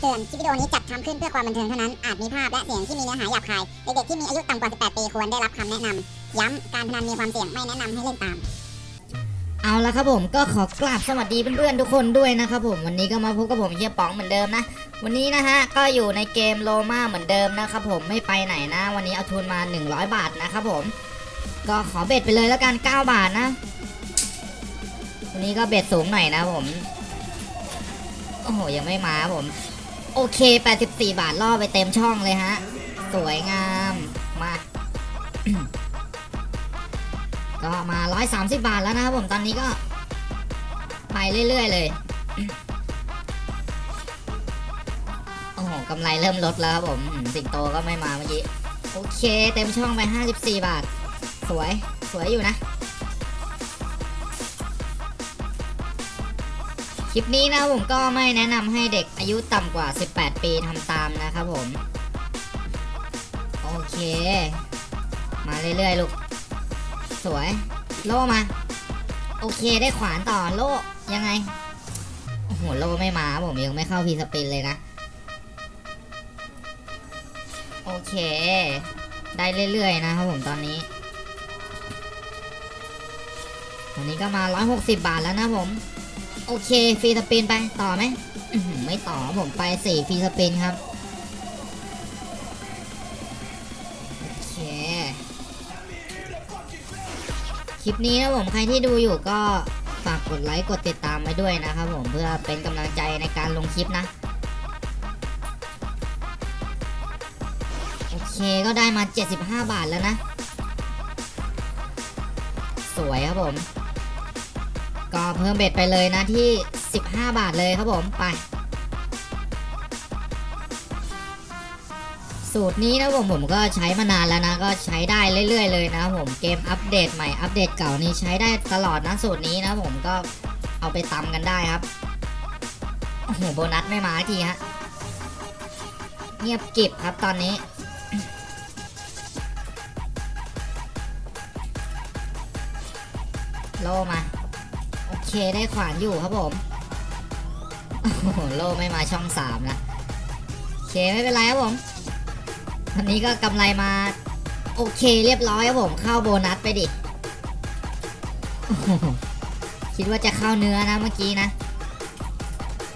เตือนคลิปวิดีโอนี้จัดทำขึ้นเพื่อความบันเทิงเท่านั้น อาจมีภาพและเสียงที่มีเนื้อหาหยาบคาย เด็กๆที่มีอายุต่ำกว่า 18 ปีควรได้รับคำแนะนำ ย้ำการพนันมีความเสี่ยงไม่แนะนำให้เล่นตาม เอาละครับผมก็ขอกราบสวัสดีเพื่อนๆทุกคนด้วยนะครับผมวันนี้ก็มาพบกับผมเฮียป๋องเหมือนเดิมนะ วันนี้นะฮะก็อยู่ในเกมโลมาเหมือนเดิมนะครับผมไม่ไปไหนนะ วันนี้เอาทุนมา 100 บาทนะครับผม ก็ขอเบ็ดไปเลยแล้วกัน 9 บาทนะ วันนี้ก็เบ็ดสูงหน่อยนะผมโอ้โหยังไม่มาผม โอเค 84 บาทล่อไปเต็มช่องเลยฮะ สวยงามมา ก็มา 130 บาทแล้วนะครับผมตอนนี้ก็ ไปเรื่อย ๆ เลยโอ้โหกำไรเริ่มลดแล้วครับผมสิงโตก็ไม่มาเมื่อกี้ โอเค เต็มช่องไป 54 บาท สวยสวยอยู่นะ คลิปนี้นะผมก็ไม่แนะนำให้เด็กอายุต่ำกว่า 18 ปีทำตามนะครับผม โอเค มาเรื่อยๆลูก สวย โล่มา โอเคได้ขวานต่อโล่ยังไง โอ้โหโล่ไม่มาผมยังไม่เข้าพีสปินเลยนะ โอเค ได้เรื่อยๆนะครับผมตอนนี้ตอนนี้ก็มา 160 บาทแล้วนะผม โอเคฟรีสปินไปต่อไหมไม่ต่อผมไป4ฟรีสปินครับโอเคคลิปนี้นะผมใครที่ดูอยู่ก็ฝากกดไลค์กดติดตามไว้ด้วยนะครับผมเพื่อเป็นกำลังใจในการลงคลิปนะโอเคก็ได้มา 75 บาทแล้วนะ สวยครับผม ก็เพิ่มเบ็ดไปเลยนะที่ 15 บาทเลยครับผมไป สูตรนี้นะผมผมก็ใช้มานานแล้วนะก็ใช้ได้เรื่อยๆเลยนะผมเกมอัปเดตใหม่อัปเดตเก่านี่ใช้ได้ตลอดนะสูตรนี้นะผมก็เอาไปตำกันได้ครับโอ้โหโบนัสไม่มาทีฮะเงียบกิบครับตอนนี้โลมา โอเคได้ขวานอยู่ครับผมโอ้โหโลไม่มาช่องสามนะโอเคไม่เป็นไรครับผมวันนี้ก็กำไรมาโอเคเรียบร้อยครับผมเข้าโบนัสไปดิคิดว่าจะเข้าเนื้อนะเมื่อกี้นะ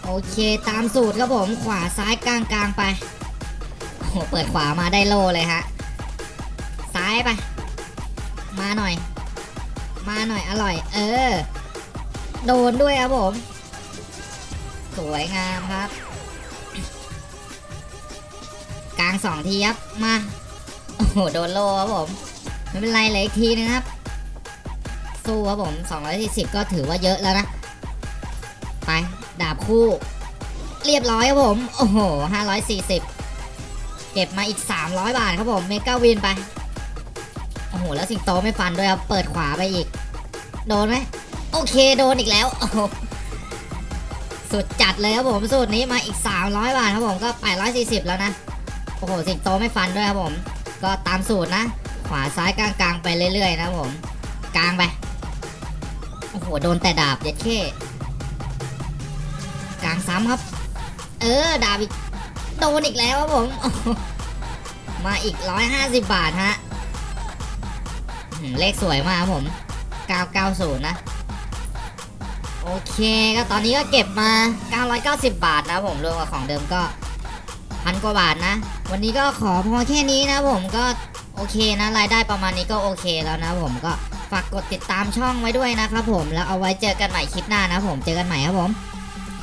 โอเคตามสูตรครับผมขวาซ้ายกลางกลางไปโอ้เปิดขวามาได้โลเลยฮะซ้ายไป มาหน่อย มาหน่อยอร่อย เออ โดนด้วยครับผม สวยงามครับ กลางสองทีครับ มา โอ้โห โดนโลครับผม ไม่เป็นไรเลยอีกทีนึงครับ สู้ครับผม 240 ก็ถือว่าเยอะแล้วนะ ไป ดาบคู่ เรียบร้อยครับผม โอ้โห 540 เก็บมาอีก 300 บาทครับผม เมกาวินไป โอ้โห แล้วสิงโตไม่ฟันด้วยครับ เปิดขวาไปอีก โดนไหม โอเคโดนอีกแล้วสุดจัดเลยครับผมสูตรนี้มาอีก 300 บาทครับผมก็ 840 แล้วนะ โอ้โห สิงโตไม่ฟันด้วยครับผม ก็ตามสูตรนะ ขวาซ้ายกลางกลางๆไปเรื่อยๆนะผมกลางไป โอ้โห โดนแต่ดาบเย็ดเข้กลางซ้ำครับ เออ ดาบอีก โดนอีกแล้วครับผมโอ้โหมาอีก 150 บาทฮะเลขสวยมากครับผม 990 นะ โอเคก็ตอนนี้ก็เก็บมา 990 บาทนะผมรวมกับของเดิมก็พันกว่าบาทนะ วันนี้ก็ขอพอแค่นี้นะผมก็โอเคนะรายได้ประมาณนี้ก็โอเคแล้วนะผมก็ฝากกดติดตามช่องไว้ด้วยนะครับผมแล้วเอาไว้เจอกันใหม่คลิปหน้านะผมเจอกันใหม่ครับผม